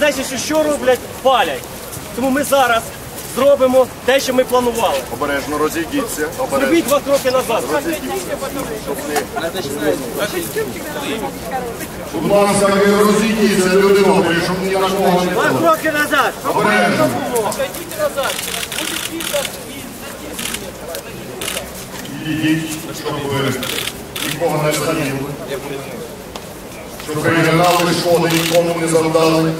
значить, що що роблять, палять. Тому ми зараз зробимо те, що ми планували. Обережно розійдіться. Обережно. Зробіть два кроки назад. Будь ласка, ви розійдіться, люди добрі, щоб ні на кого не Два кроки назад. Обережно. Ідіть, щоб нікого не заділи. Щоб регіонали шкоди нікому не завдали.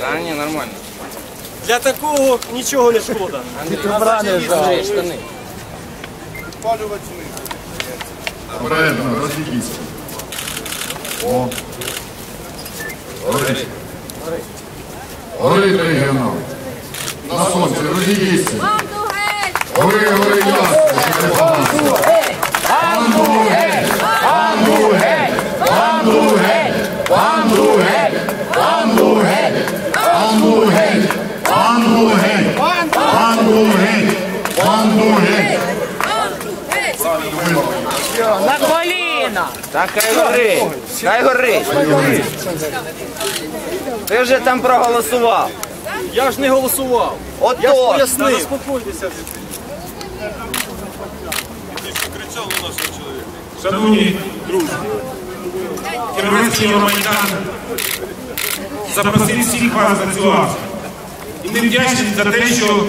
Да, не, нормально. Для такого нічого не шкода. Обережно, розійдіться. О. Горить. Горить регіонал. На сонці, розійдіться. Гори, гори, ясно. Банду геть! Банду геть! Банду геть! Банду геть! Банду геть! Банду геть! Банду геть! Банду геть! Геть! Геть! На коліна! Так хай горить. Хай горить. Ти вже там проголосував. Я ж не голосував. От Я ж пояснив. Заспокойтеся. Шановні друзі, Кіровецький Євромайдан запросив всіх вас на цю. І ми вдячні за те, що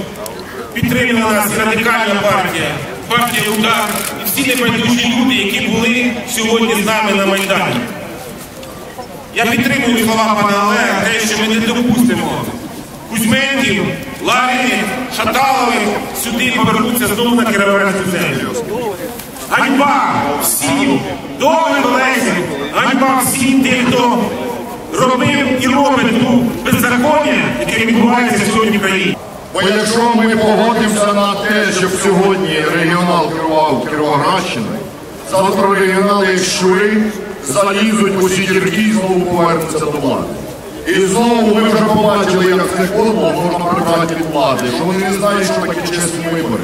підтримала нас радикальна партія, партія Удар і всі небайдужі люди, які були сьогодні з нами на Майдані. Я підтримую слова пана Олега, те, що ми не допустимо Кузьменків, Ларіних, Шаталових сюди повернуться знову на Кіровоградську землю. Ганьба всім добрим Олесям, ганьба всім тим, хто робив і робить ту беззаконня, яке відбувається сьогодні в країні. Бо якщо ми погодимося на те, щоб сьогодні регіонал керував Кіровоградщиною, завтра регіонали як щури залізуть усі дірки і знову повернуться до влади. І знову ми вже побачили, як можна прибрати від влади, що вони не знають, що таке чесні вибори.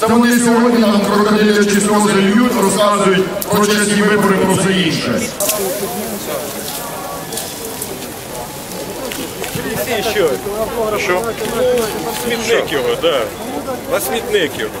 Це вони сьогодні нам крокодилячі сльози льють, розказують про чесні вибори, про все інше. Смітник його, так. На смітник його.